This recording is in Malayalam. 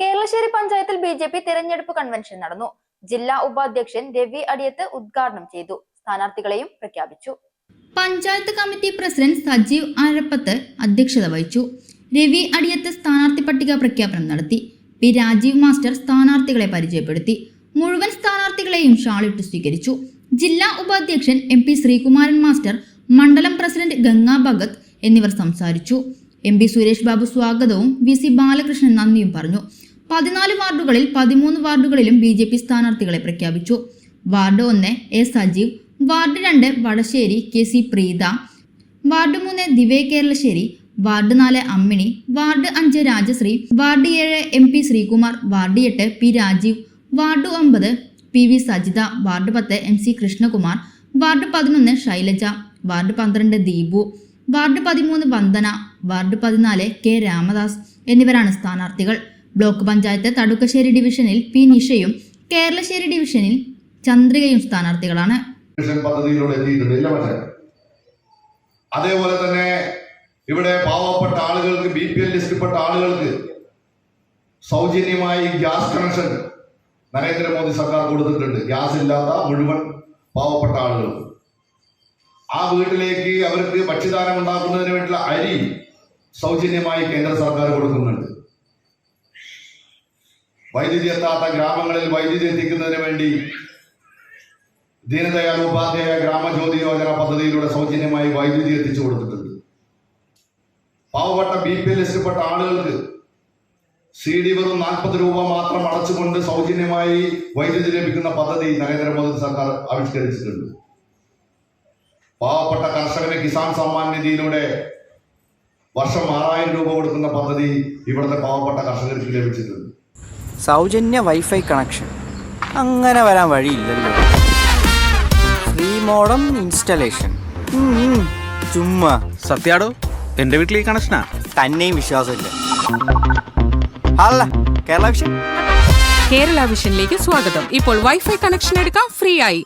കേരളശ്ശേരി പഞ്ചായത്തിൽ ബി ജെ പി തിരഞ്ഞെടുപ്പ് കൺവെൻഷൻ നടന്നു. ജില്ലാ ഉപാധ്യക്ഷൻ രവി അടിയത്ത് ഉദ്ഘാടനം ചെയ്തു. സ്ഥാനാർത്ഥികളെയും പ്രഖ്യാപിച്ചു. പഞ്ചായത്ത് കമ്മിറ്റി പ്രസിഡന്റ് സജീവ് ആരപ്പത്ത് അധ്യക്ഷത വഹിച്ചു. രവി അടിയത്ത് സ്ഥാനാർത്ഥി പട്ടിക പ്രഖ്യാപനം നടത്തി. പി രാജീവ് മാസ്റ്റർ സ്ഥാനാർത്ഥികളെ പരിചയപ്പെടുത്തി. മുഴുവൻ സ്ഥാനാർത്ഥികളെയും ഷാളിട്ട് സ്വീകരിച്ചു. ജില്ലാ ഉപാധ്യക്ഷൻ എം പി ശ്രീകുമാരൻ മാസ്റ്റർ മണ്ഡലം പ്രസിഡന്റ് ഗംഗാ ഭഗത് എന്നിവർ സംസാരിച്ചു. എം പി സുരേഷ് ബാബു സ്വാഗതവും വി സി ബാലകൃഷ്ണൻ നന്ദിയും പറഞ്ഞു. പതിനാല് വാർഡുകളിൽ പതിമൂന്ന് വാർഡുകളിലും ബി ജെ പി സ്ഥാനാർത്ഥികളെ പ്രഖ്യാപിച്ചു. വാർഡ് ഒന്ന് എ സജീവ് വാർഡ് രണ്ട് Vadassery K C Preetha ward മൂന്ന് ദിവേ കേരളശ്ശേരി വാർഡ് നാല് അമ്മിണി വാർഡ് അഞ്ച് രാജശ്രീ വാർഡ് ഏഴ് എം പി ശ്രീകുമാർ വാർഡ് എട്ട് പി രാജീവ് വാർഡ് ഒമ്പത് പി വി സജിത വാർഡ് പത്ത് എം സി കൃഷ്ണകുമാർ വാർഡ് പതിനൊന്ന് ശൈലജ വാർഡ് പന്ത്രണ്ട് ദീപു വാർഡ് പതിമൂന്ന് വന്ദന വാർഡ് പതിനാല് കെ രാമദാസ് എന്നിവരാണ് സ്ഥാനാർത്ഥികൾ. ബ്ലോക്ക് പഞ്ചായത്ത് തടുക്കശ്ശേരി ഡിവിഷനിൽ പി നിഷയും കേരളശ്ശേരി ഡിവിഷനിൽ ചന്ദ്രികയും സ്ഥാനാർത്ഥികളാണ്. അതേപോലെ തന്നെ ഇവിടെ പാവപ്പെട്ട ആളുകൾക്ക് ബി പി എൽ ലിസ്റ്റിൽപ്പെട്ട ആളുകൾക്ക് സൗജന്യമായി ഗ്യാസ് കണക്ഷൻ നരേന്ദ്രമോദി സർക്കാർ കൊടുത്തിട്ടുണ്ട്. ഗ്യാസ് ഇല്ലാത്ത മുഴുവൻ പാവപ്പെട്ട ആളുകൾ ആ വീട്ടിലേക്ക് അവർക്ക് ഭക്ഷ്യദാനം ഉണ്ടാക്കുന്നതിന് വേണ്ടിയുള്ള അരി സൗജന്യമായി കേന്ദ്ര സർക്കാർ കൊടുക്കുന്നുണ്ട്. വൈദ്യുതി എത്താത്ത ഗ്രാമങ്ങളിൽ വൈദ്യുതി എത്തിക്കുന്നതിന് വേണ്ടി ദീനദയാൽ ഉപാധ്യായ ഗ്രാമജ്യോതി യോജന പദ്ധതിയിലൂടെ സൗജന്യമായി വൈദ്യുതി എത്തിച്ചു കൊടുത്തിട്ടുണ്ട്. പാവപ്പെട്ട ബി പി എൽ ലിസ്റ്റിൽപ്പെട്ട ആളുകൾക്ക് സി ഡി വെറും നാൽപ്പത് രൂപ മാത്രം അടച്ചുകൊണ്ട് സൗജന്യമായി വൈദ്യുതി ലഭിക്കുന്ന പദ്ധതി നരേന്ദ്രമോദി സർക്കാർ ആവിഷ്കരിച്ചിട്ടുണ്ട്. പാവപ്പെട്ട കർഷകന് കിസാൻ സമ്മാൻ നിധിയിലൂടെ വർഷം ആറായിരം രൂപ കൊടുക്കുന്ന പദ്ധതി ഇവിടുത്തെ പാവപ്പെട്ട കർഷകർക്ക് ലഭിച്ചിട്ടുണ്ട്. സൗജന്യ വൈഫൈ കണക്ഷൻ. അങ്ങനെ വരാൻ വഴിയില്ലല്ലോ. Free modem installation. ചുമ്മാ. സത്യാടോ എന്റെ വീട്ടിൽ ഈ കണക്ഷനാ? തന്നെയും വിശ്വാസമില്ല. അല്ല കേരള വിഷൻ. കേരള വിഷനിലേക്ക് സ്വാഗതം. ഇപ്പോൾ വൈഫൈ കണക്ഷൻ എടുക്കാം ഫ്രീ ആയി.